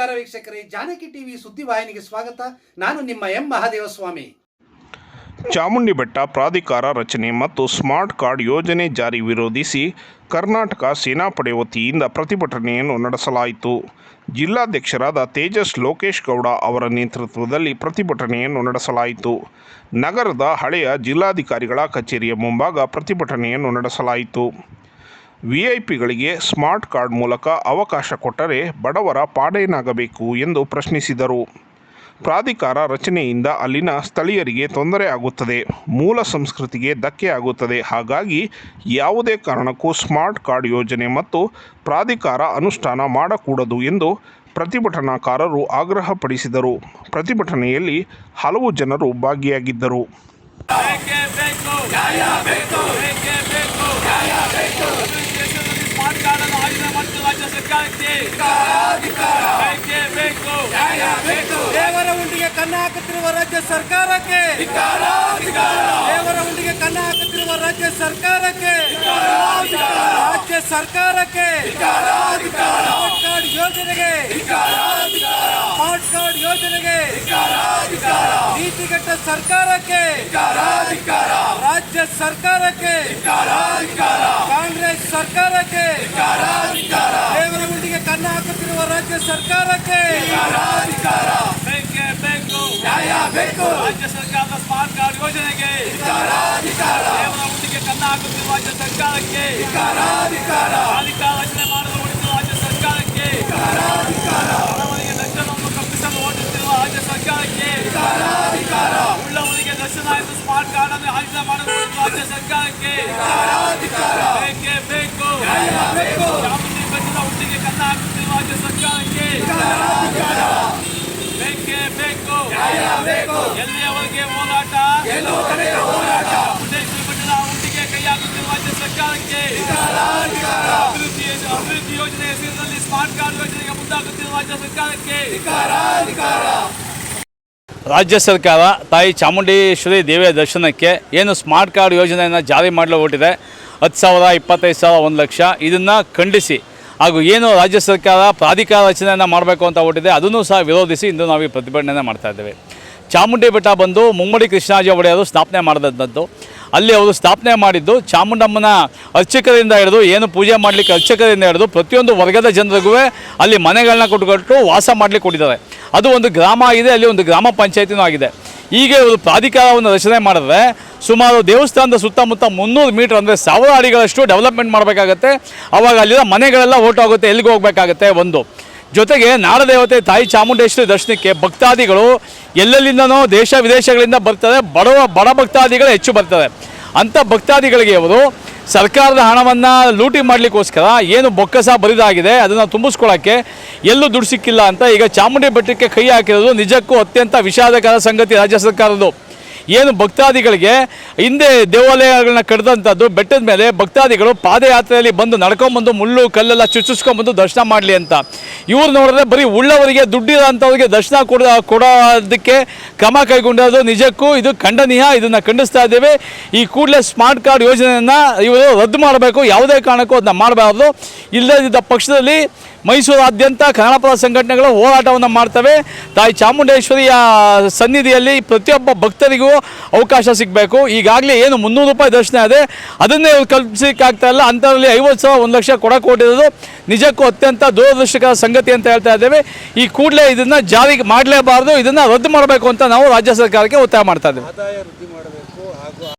ನಮಸ್ಕಾರ ವೀಕ್ಷಕರೇ, ಜಾನಕಿ ಟಿವಿ ಸುದ್ದಿವಾಹಿನಿಗೆ ಸ್ವಾಗತ. ನಾನು ನಿಮ್ಮ ಎಂ ಮಹಾದೇವಸ್ವಾಮಿ. ಚಾಮುಂಡಿ ಬೆಟ್ಟ ಪ್ರಾಧಿಕಾರ ರಚನೆ ಮತ್ತು ಸ್ಮಾರ್ಟ್ ಕಾರ್ಡ್ ಯೋಜನೆ ಜಾರಿ ವಿರೋಧಿಸಿ ಕರ್ನಾಟಕ ಸೇನಾಪಡೆ ವತಿಯಿಂದ ಪ್ರತಿಭಟನೆಯನ್ನು ನಡೆಸಲಾಯಿತು. ಜಿಲ್ಲಾಧ್ಯಕ್ಷರಾದ ತೇಜಸ್ ಲೋಕೇಶ್ ಗೌಡ ಅವರ ನೇತೃತ್ವದಲ್ಲಿ ಪ್ರತಿಭಟನೆಯನ್ನು ನಡೆಸಲಾಯಿತು. ನಗರದ ಹಳೆಯ ಜಿಲ್ಲಾಧಿಕಾರಿಗಳ ಕಚೇರಿಯ ಮುಂಭಾಗ ಪ್ರತಿಭಟನೆಯನ್ನು ನಡೆಸಲಾಯಿತು. ವಿಐಪಿಗಳಿಗೆ ಸ್ಮಾರ್ಟ್ ಕಾರ್ಡ್ ಮೂಲಕ ಅವಕಾಶ ಕೊಟ್ಟರೆ ಬಡವರ ಪಾಡೇನಾಗಬೇಕು ಎಂದು ಪ್ರಶ್ನಿಸಿದರು. ಪ್ರಾಧಿಕಾರ ರಚನೆಯಿಂದ ಅಲ್ಲಿನ ಸ್ಥಳೀಯರಿಗೆ ತೊಂದರೆ ಆಗುತ್ತದೆ. ಮೂಲ ಸಂಸ್ಕೃತಿಗೆ ಧಕ್ಕೆ ಆಗುತ್ತದೆ. ಹಾಗಾಗಿ ಯಾವುದೇ ಕಾರಣಕ್ಕೂ ಸ್ಮಾರ್ಟ್ ಕಾರ್ಡ್ ಯೋಜನೆ ಮತ್ತು ಪ್ರಾಧಿಕಾರ ಅನುಷ್ಠಾನ ಮಾಡಕೂಡದು ಎಂದು ಪ್ರತಿಭಟನಾಕಾರರು ಆಗ್ರಹಪಡಿಸಿದರು. ಪ್ರತಿಭಟನೆಯಲ್ಲಿ ಹಲವು ಜನರು ಭಾಗಿಯಾಗಿದ್ದರು ಬೇಕು ನ್ಯಾಯ ಬೇಕು ಬೇಕೇ ಬೇಕು ನ್ಯಾಯ ಬೇಕು ದೇಶದಲ್ಲಿ ಸ್ಮಾರ್ಟ್ ಕಾರ್ಡ್ ಅನ್ನು ಆಯೋಜನೆ ಸರ್ಕಾರಕ್ಕೆ ಬೇಕೇ ದೇವರ ಉಂಡಿಗೆ ಕನ್ನ ಹಾಕುತ್ತಿರುವ ರಾಜ್ಯ ಸರ್ಕಾರಕ್ಕೆ. ದೇವರ ಉಂಡಿಗೆ ಕನ್ನ ಹಾಕುತ್ತಿರುವ ರಾಜ್ಯ ಸರ್ಕಾರಕ್ಕೆ. ರಾಜ್ಯ ಸರ್ಕಾರಕ್ಕೆ. ಸ್ಮಾರ್ಟ್ ಕಾರ್ಡ್ ಯೋಜನೆಗೆ. ಸ್ಮಾರ್ಟ್ ಕಾರ್ಡ್ ಯೋಜನೆಗೆ. ನೀತಿಗೆಟ್ಟ ಸರ್ಕಾರಕ್ಕೆ. ರಾಜ್ಯ ಸರ್ಕಾರಕ್ಕೆ. ಸರ್ಕಾರಕ್ಕೆ. ದೇವರ ಉಂಡಿಗೆ ಕನ್ನ ಹಾಕುತ್ತಿರುವ ರಾಜ್ಯ ಸರ್ಕಾರಕ್ಕೆ. ಬೇಕೇ ಬೇಕು. ರಾಜ್ಯ ಸರ್ಕಾರದ ಸ್ಮಾರ್ಟ್ ಕಾರ್ಡ್ ಯೋಜನೆಗೆ. ದೇವರ ಹುಟ್ಟಿಗೆ ಕನ್ನ ಹಾಕುತ್ತಿರುವ ರಾಜ್ಯ ಸರ್ಕಾರಕ್ಕೆ. ಪಾಲಿಕಾ ರಚನೆ ಮಾಡಲು ಹೊರಟಿರುವ ರಾಜ್ಯ ಸರ್ಕಾರಕ್ಕೆ. ಬಡವರಿಗೆ ದರ್ಶನವನ್ನು ಕಲ್ಪಿಸಲು ಹೊರಟಿರುವ ರಾಜ್ಯ ಸರ್ಕಾರಕ್ಕೆ. ಉಳ್ಳವರಿಗೆ ದರ್ಶನ ಎಂದು ಸ್ಮಾರ್ಟ್ ಕಾರ್ಡ್ ಅನ್ನು ಆಯೋಜನೆ ಮಾಡಲು ರಾಜ್ಯ ಸರ್ಕಾರಕ್ಕೆ. ಚಾಮುಂಡಿ ಬೆಟ್ಟದ ಹುಟ್ಟಿಗೆ ಕನ್ನ ಹಾಕುತ್ತಿರುವ ರಾಜ್ಯ ಸರ್ಕಾರಕ್ಕೆ ಬೇಕೇ ಬೇಕು ಎಲ್ಲಿಯವರೆಗೆ ಹೋರಾಟ ಬೆಟ್ಟದ ಹುಟ್ಟಿಗೆ ಕೈ ಹಾಕುತ್ತಿರುವ ರಾಜ್ಯ ಸರ್ಕಾರಕ್ಕೆ ಅಭಿವೃದ್ಧಿ ಅಭಿವೃದ್ಧಿ ಯೋಜನೆ ಹೆಸರಿನಲ್ಲಿ ಸ್ಮಾರ್ಟ್ ಕಾರ್ಡ್ ಯೋಜನೆಗೆ ಮುಂದಾಗುತ್ತಿರುವ ರಾಜ್ಯ ಸರ್ಕಾರಕ್ಕೆ ರಾಜ್ಯ ಸರ್ಕಾರ ತಾಯಿ ಚಾಮುಂಡೇಶ್ವರಿ ದೇವಿಯ ದರ್ಶನಕ್ಕೆ ಏನು ಸ್ಮಾರ್ಟ್ ಕಾರ್ಡ್ ಯೋಜನೆಯನ್ನು ಜಾರಿ ಮಾಡಲು ಹೊರಟಿದೆ. ಹತ್ತು ಸಾವಿರ ಇಪ್ಪತ್ತೈದು ಸಾವಿರ ಒಂದು ಲಕ್ಷ. ಇದನ್ನು ಖಂಡಿಸಿ. ಹಾಗೂ ಏನು ರಾಜ್ಯ ಸರ್ಕಾರ ಪ್ರಾಧಿಕಾರ ರಚನೆಯನ್ನು ಮಾಡಬೇಕು ಅಂತ ಹೊಟ್ಟಿದೆ ಅದನ್ನು ಸಹ ವಿರೋಧಿಸಿ ಇಂದು ನಾವು ಈ ಪ್ರತಿಭಟನೆಯನ್ನು ಮಾಡ್ತಾ ಇದ್ದೇವೆ. ಚಾಮುಂಡಿ ಬೆಟ್ಟ ಬಂದು ಮುಮ್ಮಡಿ ಕೃಷ್ಣಾಜಿ ಒಡೆಯರು ಸ್ಥಾಪನೆ ಮಾಡಿದಂಥದ್ದು ಅಲ್ಲಿ ಅವರು ಸ್ಥಾಪನೆ ಮಾಡಿದ್ದು ಚಾಮುಂಡಮ್ಮನ ಅರ್ಚಕರಿಂದ ಹಿಡಿದು ಏನು ಪೂಜೆ ಮಾಡಲಿಕ್ಕೆ ಅರ್ಚಕರಿಂದ ಹಿಡಿದು ಪ್ರತಿಯೊಂದು ವರ್ಗದ ಜನರಿಗೂ ಅಲ್ಲಿ ಮನೆಗಳನ್ನ ಕೊಟ್ಟುಕೊಟ್ಟು ವಾಸ ಮಾಡಲಿಕ್ಕೆ ಕೊಟ್ಟಿದ್ದಾರೆ. ಅದು ಒಂದು ಗ್ರಾಮ ಆಗಿದೆ, ಅಲ್ಲಿ ಒಂದು ಗ್ರಾಮ ಪಂಚಾಯತಿನೂ ಆಗಿದೆ. ಈಗ ಒಂದು ಪ್ರಾಧಿಕಾರವನ್ನು ರಚನೆ ಮಾಡಿದ್ರೆ ಸುಮಾರು ದೇವಸ್ಥಾನದ ಸುತ್ತಮುತ್ತ ಮುನ್ನೂರು ಮೀಟರ್ ಅಂದರೆ ಸಾವಿರ ಅಡಿಗಳಷ್ಟು ಡೆವಲಪ್ಮೆಂಟ್ ಮಾಡಬೇಕಾಗತ್ತೆ. ಅವಾಗ ಅಲ್ಲಿರೋ ಮನೆಗಳೆಲ್ಲ ಓಟಾಗುತ್ತೆ ಎಲ್ಲಿಗೆ ಹೋಗಬೇಕಾಗತ್ತೆ ಒಂದು. ಜೊತೆಗೆ ನಾಡದೇವತೆ ತಾಯಿ ಚಾಮುಂಡೇಶ್ವರಿ ದರ್ಶನಕ್ಕೆ ಭಕ್ತಾದಿಗಳು ಎಲ್ಲೆಲ್ಲಿಂದನೋ ದೇಶ ವಿದೇಶಗಳಿಂದ ಬರ್ತಾರೆ, ಬಡವ ಬಡ ಭಕ್ತಾದಿಗಳು ಹೆಚ್ಚು ಬರ್ತಾರೆ. ಅಂಥ ಭಕ್ತಾದಿಗಳಿಗೆ ಅವರು ಸರ್ಕಾರದ ಹಣವನ್ನು ಲೂಟಿ ಮಾಡಲಿಕ್ಕೋಸ್ಕರ ಏನು ಬೊಕ್ಕಸ ಬರಿದಾಗಿದೆ, ಅದನ್ನು ತುಂಬಿಸ್ಕೊಳ್ಳೋಕ್ಕೆ ಎಲ್ಲೂ ದುಡ್ಡು ಸಿಕ್ಕಿಲ್ಲ ಅಂತ ಈಗ ಚಾಮುಂಡಿ ಬೆಟ್ಟಕ್ಕೆ ಕೈ ಹಾಕಿರೋದು ನಿಜಕ್ಕೂ ಅತ್ಯಂತ ವಿಷಾದಕರ ಸಂಗತಿ ರಾಜ್ಯ ಸರ್ಕಾರದ್ದು. ಏನು ಭಕ್ತಾದಿಗಳಿಗೆ ಹಿಂದೆ ದೇವಾಲಯಗಳನ್ನ ಕಡ್ದಂಥದ್ದು ಬೆಟ್ಟದ ಮೇಲೆ ಭಕ್ತಾದಿಗಳು ಪಾದಯಾತ್ರೆಯಲ್ಲಿ ಬಂದು ನಡ್ಕೊಂಬಂದು ಮುಳ್ಳು ಕಲ್ಲೆಲ್ಲ ಚುಚ್ಚಿಸ್ಕೊಂಬಂದು ದರ್ಶನ ಮಾಡಲಿ ಅಂತ. ಇವ್ರು ನೋಡಿದ್ರೆ ಬರೀ ಉಳ್ಳವರಿಗೆ ದುಡ್ಡಿರೋಂಥವ್ರಿಗೆ ದರ್ಶನ ಕೊಡ, ಕೊಡೋದಕ್ಕೆ ಕ್ರಮ ಕೈಗೊಂಡಿರೋದು ನಿಜಕ್ಕೂ, ಇದು ಖಂಡನೀಯ, ಇದನ್ನು ಖಂಡಿಸ್ತಾ ಇದ್ದೇವೆ. ಈ ಕೂಡಲೇ ಸ್ಮಾರ್ಟ್ ಕಾರ್ಡ್ ಯೋಜನೆಯನ್ನು ಇವರು ರದ್ದು ಮಾಡಬೇಕು, ಯಾವುದೇ ಕಾರಣಕ್ಕೂ ಅದನ್ನ ಮಾಡಬಾರ್ದು. ಇಲ್ಲದಿದ್ದ ಪಕ್ಷದಲ್ಲಿ ಮೈಸೂರಾದ್ಯಂತ ಕನ್ನಡಪರ ಸಂಘಟನೆಗಳು ಹೋರಾಟವನ್ನು ಮಾಡ್ತವೆ. ತಾಯಿ ಚಾಮುಂಡೇಶ್ವರಿಯ ಸನ್ನಿಧಿಯಲ್ಲಿ ಪ್ರತಿಯೊಬ್ಬ ಭಕ್ತರಿಗೂ ಅವಕಾಶ ಸಿಗಬೇಕು. ಈಗಾಗಲೇ ಏನು ಮುನ್ನೂರು ರೂಪಾಯಿ ದರ್ಶನ ಇದೆ. ಅದನ್ನೇ ಕಲ್ಪಿಸಲಿಕ್ಕಾಗ್ತಾ ಇಲ್ಲ. ಅಂಥದ್ರಲ್ಲಿ ಐವತ್ತು ಸಾವಿರ, ಒಂದು ಲಕ್ಷ ಕೊಡ ಕೊಟ್ಟಿರೋದು. ನಿಜಕ್ಕೂ ಅತ್ಯಂತ ದೂರದೃಷ್ಟಿಕರ ಸಂಗತಿ ಅಂತ ಹೇಳ್ತಾ ಇದ್ದೇವೆ. ಈ ಕೂಡಲೇ ಇದನ್ನು ಜಾರಿಗೆ ಮಾಡಲೇಬಾರ್ದು. ಇದನ್ನು ರದ್ದು ಮಾಡಬೇಕು ಅಂತ ನಾವು ರಾಜ್ಯ ಸರ್ಕಾರಕ್ಕೆ ಒತ್ತಾಯ ಮಾಡ್ತಾ ಇದ್ದೇವೆ.